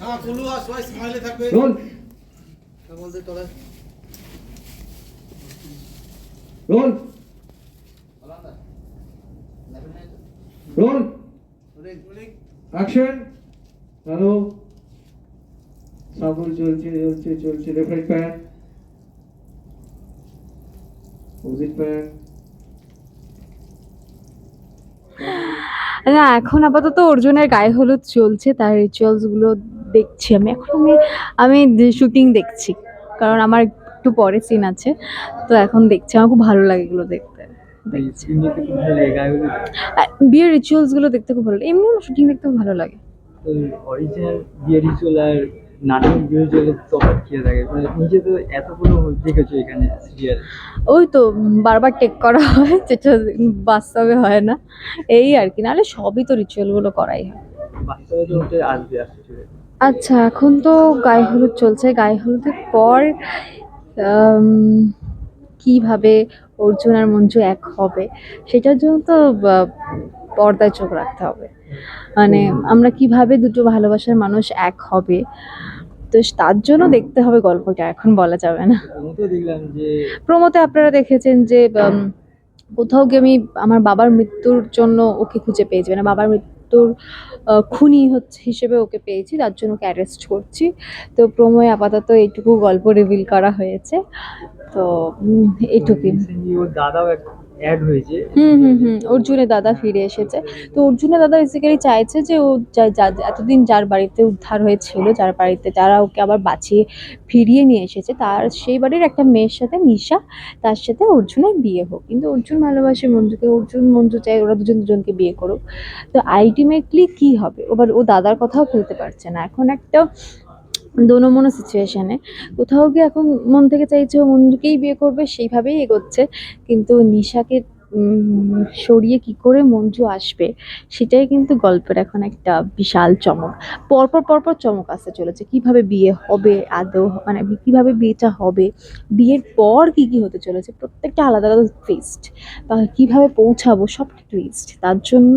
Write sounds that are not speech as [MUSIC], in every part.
হ্যাঁ কুলু আর সবাই স্মাইলে থাকবে। রোল। বলতে তোরা। রোল। রোল। অ্যাকশন। হ্যালো সাবল চলছে চলছে চলছে। রেফারেন্ট প্যান অপোজিট প্যান না এখন আপাতত অর্জুনের গায়ে হলুদ চলছে তার রিচুয়ালসগুলো দেখছি আমি। এখন আমি আমি শুটিং দেখছি। কারণ আমার একটু পরে সিন আছে। তো এখন দেখছি আমার খুব ভালো লাগে এগুলো দেখতে। বিয়ের রিচুয়ালসগুলো দেখতে খুব ভালো লাগে। এমনি আমার শুটিং দেখতে খুব ভালো লাগে। অরিজিনাল বিয়ে রিচুয়াল আর নাটক বিয়ে তফাৎ কি থাকে? মানে নিজে তো এতগুলো দেখেছ এখানে সিরিয়াল ওই তো বারবার টেক করা হয় যেটা বাস্তবে হয় না। এই আর কি নাহলে সবই তো রিচুয়ালগুলো করাই হয়। বাস্তবে তো ওটা আসবে চলে আচ্ছা এখন তো গায়ে হলুদ চলছে। গায়ে হলুদের পর কীভাবে অর্জুন আর মঞ্জু এক হবে সেটার জন্য তো পর্দায় চোখ রাখতে হবে। মানে আমরা কীভাবে দুটো ভালোবাসার মানুষ এক হবে তো তার জন্য দেখতে হবে গল্পটা এখন বলা যাবে না। প্রমোতে আপনারা দেখেছেন যে কোথাও গিয়ে আমি আমার বাবার মৃত্যুর জন্য ওকে খুঁজে পেয়েছি মানে বাবার মৃত্যুর আহ, খুনি হচ্ছে হিসেবে ওকে পেয়েছি তার জন্য ওকে অ্যারেস্ট করছি। তো প্রমোয় আপাতত এইটুকু গল্প রিভিল করা হয়েছে। তো এইটুকুই। দাদাও অ্যাড হয়েছে। হুম হুম হুম, অর্জুনের দাদা ফিরে এসেছে। তো অর্জুনের দাদা বেসিক্যালি চাইছে যে ও এতদিন যার বাড়িতে উদ্ধার হয়েছিল, যার বাড়িতে যারা ওকে আবার বাঁচিয়ে ফিরিয়ে নিয়ে এসেছে, তার সেই বাড়ির একটা মেয়ের সাথে নিশা, তার সাথে অর্জুনের বিয়ে হোক। কিন্তু অর্জুন ভালোবাসে মঞ্জুকে, অর্জুন মঞ্জু চায় ওরা দুজন দুজনকে বিয়ে করুক। তো আলটিমেটলি কি হবে? এবার ও দাদার কথাও ফেলতে পারছে না। এখন একটা দোনোমনো সিচুয়েশানে কোথাও গিয়ে এখন মন থেকে চাইছে ও মঞ্জুকেই বিয়ে করবে, সেইভাবেই এগোচ্ছে। কিন্তু নিশাকে সরিয়ে কি করে মঞ্জু আসবে, সেটাই কিন্তু গল্পের এখন একটা বিশাল চমক। পরপর পরপর চমক আসতে চলেছে। কীভাবে বিয়ে হবে, আদৌ মানে কীভাবে বিয়েটা হবে, বিয়ের পর কি কি হতে চলেছে, প্রত্যেকটা আলাদা আলাদা টুইস্ট বা কীভাবে পৌঁছাবো সব টুইস্ট তার জন্য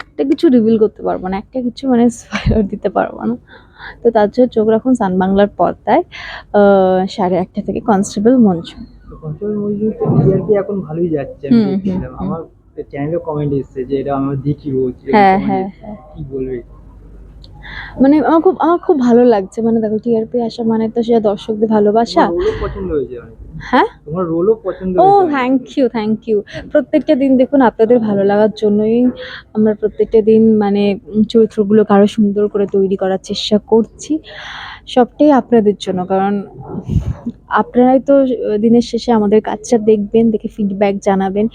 একটা কিছু রিভিল করতে পারব না, একটা কিছু মানে স্পয়লার দিতে পারব না। তো তার জন্য চোখ রাখুন সান বাংলার পর্দায় সাড়ে আটটা থেকে কনস্টেবল মঞ্চু কন্ট্রোল মজুর তো টিআরপি এখন ভালোই যাচ্ছে? আমি দেখছিলাম। আমার চ্যানেলে কমেন্ট এসেছে যে এটা আমরা দেখি রোজ হ্যাঁ, হ্যাঁ, এসেছে। কি বলবে? মানে আমার খুব আমার খুব ভালো লাগছে। মানে দেখো টিআরপি আসা মানে তো সেটা দর্শকদের ভালোবাসা। পছন্দ হয়েছে অনেক। হ্যাঁ? তোমার রোলও পছন্দ ও থ্যাংক ইউ থ্যাংক ইউ প্রত্যেকটা দিন দেখুন আপনাদের ভালো লাগার জন্যই আমরা প্রত্যেকটা দিন মানে চরিত্রগুলোকে আরও সুন্দর করে তৈরি করার চেষ্টা করছি। সবটাই আপনাদের জন্য কারণ আপনারাই তো দিনের শেষে আমাদের কাজটা দেখবেন দেখে ফিডব্যাক জানাবেন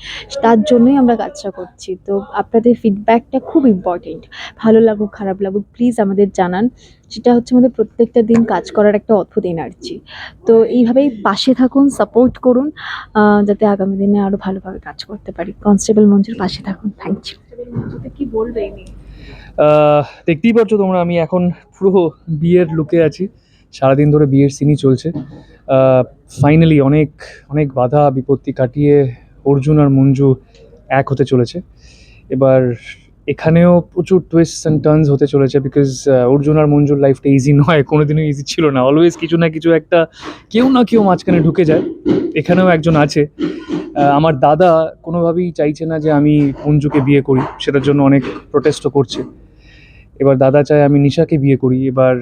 তার জন্যই আমরা কাজটা করছি। তো আপনাদের ফিডব্যাকটা খুব ইম্পর্টেন্ট ভালো লাগুক খারাপ লাগুক প্লিজ আমাদের জানান। সেটা হচ্ছে আমাদের প্রত্যেকটা দিন কাজ করার একটা অদ্ভুত এনার্জি তো এইভাবেই পাশে থাকুন সাপোর্ট করুন যাতে আগামী দিনে আরও ভালোভাবে কাজ করতে পারি। কনস্টেবল মঞ্জুর পাশে থাকুন থ্যাংক ইউ কি বলবে দেখতেই পাচ্ছ তোমরা আমি এখন পুরো বিয়ের লুকে আছি। সারাদিন ধরে বিয়ের সিনই চলছে। ফাইনালি অনেক অনেক বাধা বিপত্তি কাটিয়ে অর্জুন আর মঞ্জু এক হতে চলেছে। এবার এখানেও প্রচুর টুইস্ট অ্যান্ড টার্নস হতে চলেছে বিকজ অর্জুন আর মঞ্জুর লাইফটা ইজি নয়, কোনোদিনও ইজি ছিল না। অলওয়েজ কিছু না কিছু একটা কেউ না কেউ মাঝখানে ঢুকে যায়। এখানেও একজন আছে। আমার দাদা কোনোভাবেই চাইছে না যে আমি মঞ্জুকে বিয়ে করি। সেটার জন্য অনেক প্রোটেস্টও করছে। এবার দাদা চায় আমি নিশাকে বিয়ে করি। এবার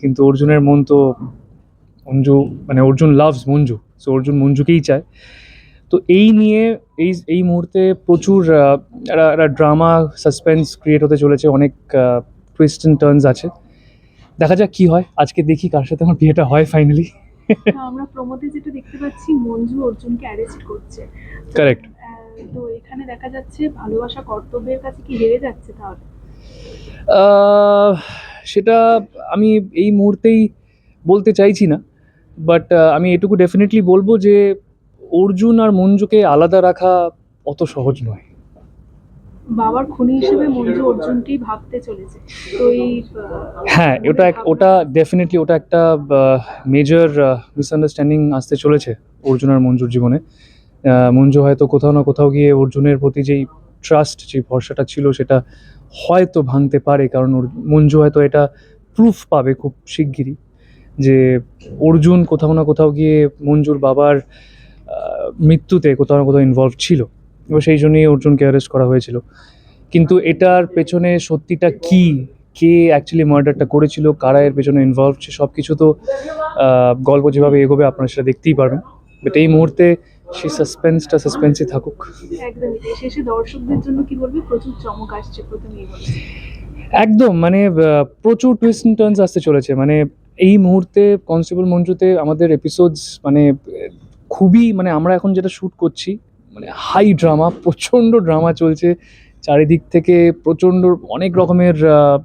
কিন্তু অর্জুনের মন তো মঞ্জু মানে অর্জুন লাভস মঞ্জু। সো অর্জুন মঞ্জুকেই চায়। তো এই নিয়ে এই এই মুহূর্তে প্রচুর একটা- ড্রামা সাসপেন্স ক্রিয়েট হতে চলেছে অনেক টুইস্ট অ্যান্ড টার্নস আছে। দেখা যাক কি হয় আজকে দেখি কার সাথে আমার বিয়েটা হয় ফাইনালি আমরা প্রমোদে যেটা দেখতে পাচ্ছি মঞ্জু অর্জুনকে অ্যারেস্ট করছে. আহ, তো এখানে দেখা যাচ্ছে ভালোবাসা কর্তব্যের কাছে কি হেরে যাচ্ছে তাহলে? সেটা আমি এই মুহূর্তেই বলতে চাইছি না বাট আমি এটুকু ডেফিনেটলি বলব যে অর্জুন আর মঞ্জুকে আলাদা রাখা অত সহজ নয়। বাবার খুনি হিসেবে মঞ্জু অর্জুনকেই ভাবতে চলেছে। তো এই হ্যাঁ ওটা ওটা ডেফিনেটলি ওটা একটা মেজর মিসআন্ডারস্ট্যান্ডিং আসতে চলেছে অর্জুন আর মঞ্জুর জীবনে। মঞ্জু হয়তো কোথাও না কোথাও গিয়ে অর্জুনের প্রতি যেই ট্রাস্ট যে ভরসাটা ছিল সেটা হয়তো ভাঙতে পারে কারণ মঞ্জু হয়তো এটা প্রুফ পাবে খুব শিগগিরই যে অর্জুন কোথাও না কোথাও গিয়ে মঞ্জুর বাবার মৃত্যুতে কোথাও না কোথাও ইনভলভ ছিল। এবং সেই জন্যই অর্জুনকে অ্যারেস্ট করা হয়েছিল। কিন্তু এটার পেছনে সত্যিটা কি? কে অ্যাকচুয়ালি মার্ডারটা করেছিল? কারা এর পেছনে ইনভলভ সব কিছু তো গল্প যেভাবে এগোবে আপনারা সেটা দেখতেই পারবেন। বাট এই মুহূর্তে সেই সাসপেন্সটা সাসপেন্সই থাকুক। শেষে দর্শকদের জন্য কি বলবি? প্রচুর চমক আসছে প্রথমেই একদম মানে প্রচুর টুইস্ট টার্নস আসতে চলেছে। মানে এই মুহূর্তে কনস্টেবল মঞ্জুতে আমাদের এপিসোডস মানে খুবই মানে আমরা এখন যেটা শ্যুট করছি মানে হাই ড্রামা প্রচণ্ড ড্রামা চলছে। চারিদিক থেকে প্রচণ্ড অনেক রকমের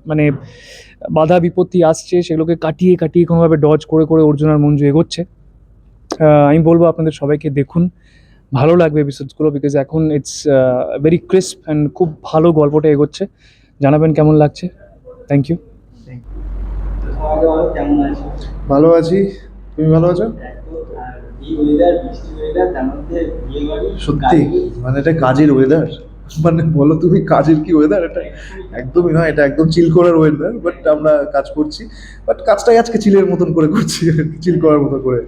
মানে বাধা বিপত্তি আসছে, সেগুলোকে কাটিয়ে কাটিয়ে কোনোভাবে ডজ করে করে অর্জুন আর মঞ্জু এগোচ্ছে। আমি বলব আপনাদের সবাইকে দেখুন। ভালো লাগবে এপিসোডসগুলো বিকজ এখন ইটস ভেরি ক্রিস্প অ্যান্ড খুব ভালো গল্পটা এগোচ্ছে। জানাবেন কেমন লাগছে? থ্যাংক ইউ ভালো আছি। তুমি ভালো আছো? সত্যি? মানে এটা কাজের ওয়েদার মানে বলো তুমি কাজের কি ওয়েদার এটা একদমই নয় এটা একদম চিল করার ওয়েদার বাট আমরা কাজ করছি। বাট কাজটাই আজকে চিলের মতন করে করছি চিল করার মতো করে।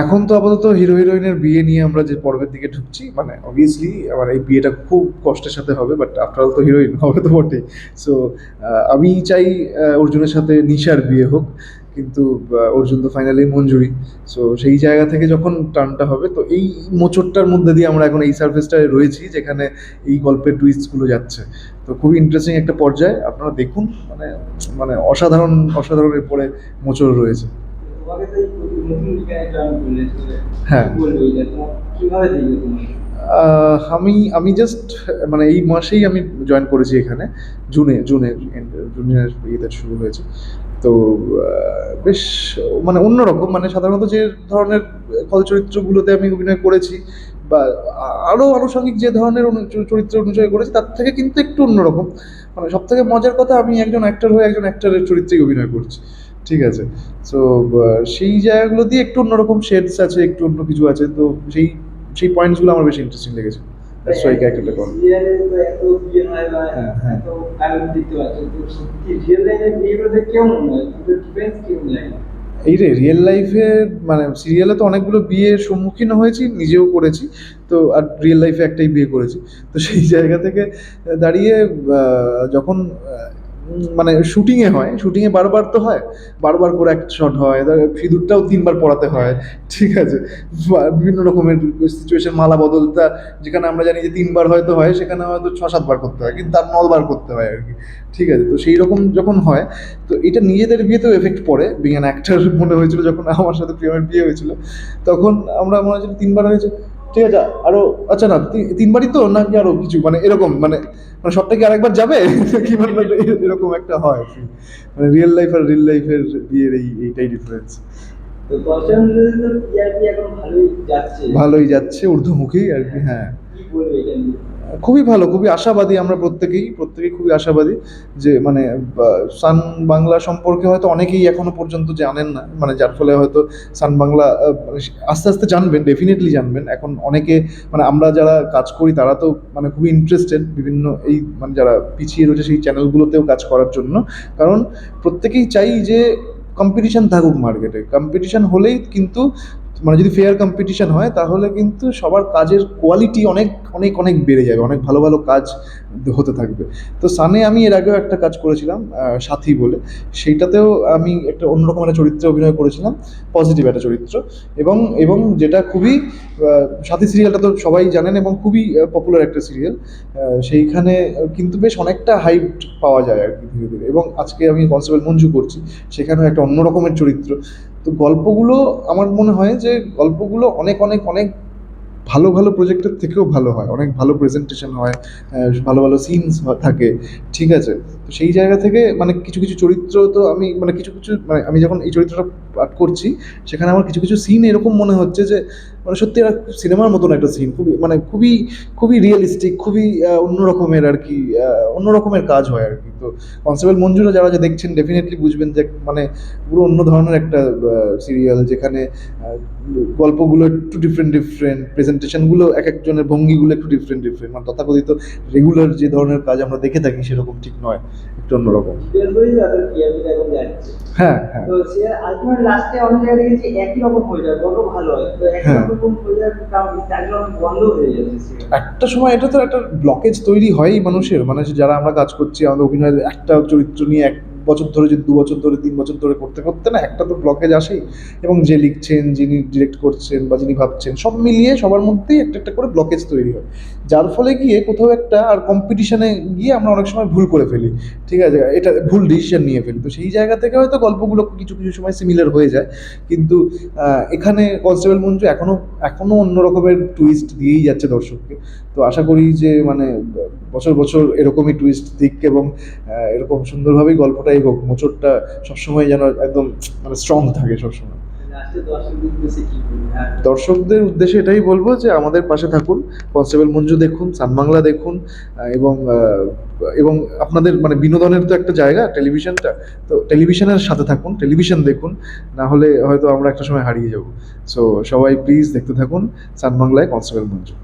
এখন তো আপাতত হিরো হিরোইনের বিয়ে নিয়ে আমরা যে পর্বের দিকে ঢুকছি মানে অবভিয়াসলি আমার এই বিয়েটা খুব কষ্টের সাথে হবে বাট আফটার অল তো হিরোইন হবে তো বটে সো আমি চাই অর্জুনের সাথে নিশার বিয়ে হোক। কিন্তু অর্জুন তো ফাইনালি মঞ্জুরি। সো সেই জায়গা থেকে যখন টার্নটা হবে তো এই মোচরটার মধ্যে দিয়ে আমরা এখন এই সার্ফেসটায় রয়েছি যেখানে এই গল্পের টুইস্টগুলো যাচ্ছে। তো খুবই ইন্টারেস্টিং একটা পর্যায়ে। আপনারা দেখুন মানে মানে অসাধারণ অসাধারণের পরে মোচর রয়েছে। হ্যাঁ। আমি আমি জাস্ট মানে এই মাসেই আমি জয়েন করেছি এখানে, জুনে জুনের জুনের ইয়েতে শুরু হয়েছে। তো বেশ মানে অন্যরকম মানে সাধারণত যে ধরনের খল চরিত্রগুলোতে আমি অভিনয় করেছি বা আরও আনুষঙ্গিক যে ধরনের চরিত্র অনুযায়ী করেছি, তার থেকে কিন্তু একটু অন্যরকম। মানে সব থেকে মজার কথা, আমি একজন অ্যাক্টর হয়ে একজন অ্যাক্টরের চরিত্রেই অভিনয় করছি, ঠিক আছে? সো সেই জায়গাগুলো দিয়ে একটু অন্যরকম শেডস আছে, একটু অন্য কিছু আছে, তো সেই সেই পয়েন্টসগুলো আমার বেশি ইন্টারেস্টিং লেগেছে। দ্যাটস ওয়াই ক্যারেক্টারটা করা। হয় হ্যাঁ, এই রে রিয়েল লাইফে মানে সিরিয়ালে তো অনেকগুলো বিয়ের সম্মুখীন হয়েছি নিজেও করেছি তো আর রিয়েল লাইফে একটাই বিয়ে করেছি। তো সেই জায়গা থেকে দাঁড়িয়ে যখন মানে শুটিংয়ে হয় শুটিংয়ে বারবার তো হয়, বারবার করে একটা শট হয় সিঁদুরটাও তিনবার পড়াতে হয়, ঠিক আছে? বিভিন্ন রকমের সিচুয়েশন মালা বদলটা, যেখানে আমরা জানি যে তিনবার হয়তো হয়, সেখানে হয়তো ছ, সাতবার করতে হয়, কিন্তু তার নলবার করতে হয় আর কি, ঠিক আছে? তো সেই রকম যখন হয়, তো এটা নিজেদের বিয়েতেও এফেক্ট পড়ে বিং অ্যান অ্যাক্টার মনে হয়েছিল যখন আমার সাথে প্রিয়মের বিয়ে হয়েছিল, তখন আমরা মনে হয়েছিল তিনবার হয়েছে ঠিক আছে আরও আচ্ছা না তিনবারই তো নাকি আরও কিছু? মানে এরকম মানে মানে কি আরেকবার যাবে? [LAUGHS] কি মানে এরকম একটা হয় মানে রিয়েল লাইফ আর রিয়েল লাইফের বিয়ের এই এইটাই ডিফারেন্স ভালোই যাচ্ছে? ভালোই যাচ্ছে ঊর্ধ্বমুখী আর কি হ্যাঁ। নিয়ে? খুবই ভালো, খুবই আশাবাদী আমরা প্রত্যেকেই প্রত্যেকেই খুবই আশাবাদী যে মানে সান বাংলা সম্পর্কে হয়তো অনেকেই এখনও পর্যন্ত জানেন না মানে যার ফলে হয়তো সান বাংলা মানে আস্তে আস্তে জানবেন ডেফিনেটলি জানবেন। এখন অনেকে মানে আমরা যারা কাজ করি তারা তো মানে খুবই ইন্টারেস্টেড বিভিন্ন এই মানে যারা পিছিয়ে রয়েছে সেই চ্যানেলগুলোতেও কাজ করার জন্য। কারণ প্রত্যেকেই চাই যে কম্পিটিশন থাকুক মার্কেটে কম্পিটিশন হলেই কিন্তু মানে যদি ফেয়ার কম্পিটিশন হয়, তাহলে কিন্তু সবার কাজের কোয়ালিটি অনেক অনেক অনেক বেড়ে যাবে, অনেক ভালো ভালো কাজ হতে থাকবে। তো সানে আমি এর আগেও একটা কাজ করেছিলাম সাথী বলে। সেইটাতেও আমি একটা অন্যরকম একটা চরিত্রে অভিনয় করেছিলাম পজিটিভ একটা চরিত্র। এবং এবং যেটা খুবই সাথী সিরিয়ালটা তো সবাই জানেন এবং খুবই পপুলার একটা সিরিয়াল সেইখানে কিন্তু বেশ অনেকটা হাইপ পাওয়া যায় আর কি ধীরে ধীরে। এবং আজকে আমি কনস্টেবল মঞ্জু করছি, সেখানেও একটা অন্য রকমের চরিত্র। তো গল্পগুলো আমার মনে হয় যে গল্পগুলো অনেক অনেক অনেক ভালো ভালো প্রজেক্টের থেকেও ভালো হয়। অনেক ভালো প্রেজেন্টেশন হয় ভালো ভালো সিনস থাকে। ঠিক আছে? তো সেই জায়গা থেকে মানে কিছু কিছু চরিত্র তো আমি মানে কিছু কিছু মানে আমি যখন এই চরিত্রটা পাঠ করছি, সেখানে আমার কিছু কিছু সিন এরকম মনে হচ্ছে যে মানে সত্যি সিনেমার মতন একটা সিন খুবই মানে খুবই খুবই রিয়েলিস্টিক খুবই অন্য রকমের আর কি অন্য রকমের কাজ হয় আর কি। তো কনস্টেবল মঞ্জুরা যারা যে দেখছেন ডেফিনেটলি বুঝবেন যে মানে পুরো অন্য ধরনের একটা সিরিয়াল যেখানে গল্পগুলো একটু ডিফারেন্ট ডিফারেন্ট প্রেজেন্টেশনগুলো এক একজনের ভঙ্গিগুলো একটু ডিফারেন্ট ডিফারেন্ট মানে তথাকথিত রেগুলার যে ধরনের কাজ আমরা দেখে থাকি সেরকম ঠিক নয় একটু অন্যরকম। হ্যাঁ হ্যাঁ। হয়ে হয়। হ্যাঁ। হয়ে হয়ে। একটা সময় এটা তো একটা ব্লকেজ তৈরি হয়ই মানুষের। মানে যারা আমরা কাজ করছি আমাদের অভিনয়ের একটা চরিত্র নিয়ে এক বছর ধরে যদি দু বছর ধরে, তিন বছর ধরে করতে করতে না একটা তো ব্লকেজ আসেই। এবং যে লিখছেন, যিনি ডিরেক্ট করছেন বা যিনি ভাবছেন, সব মিলিয়ে সবার মধ্যেই একটা একটা করে ব্লকেজ তৈরি হয়। যার ফলে গিয়ে কোথাও একটা আর কম্পিটিশনে গিয়ে আমরা অনেক সময় ভুল করে ফেলি। ঠিক আছে? এটা ভুল ডিসিশন নিয়ে ফেলি। তো সেই জায়গা থেকে হয়তো গল্পগুলো কিছু কিছু সময় সিমিলার হয়ে যায়। কিন্তু এখানে কনস্টেবল মঞ্জু এখনও এখনও অন্য রকমের টুইস্ট দিয়েই যাচ্ছে দর্শককে। তো আশা করি যে মানে বছর বছর এরকমই টুইস্ট দিক এবং এরকম সুন্দরভাবেই গল্পটা এগোক মোচড়টা সবসময় যেন একদম মানে স্ট্রং থাকে সবসময়। দর্শকদের উদ্দেশ্যে এটাই বলব যে আমাদের পাশে থাকুন, কনস্টেবল মঞ্জু দেখুন সানবাংলা দেখুন এবং এবং আপনাদের মানে বিনোদনের তো একটা জায়গা, টেলিভিশনটা, তো টেলিভিশনের সাথে থাকুন, টেলিভিশন দেখুন, না হলে হয়তো আমরা একটা সময় হারিয়ে যাব। সো সবাই প্লিজ দেখতে থাকুন সানবাংলায় কনস্টেবল মঞ্জু।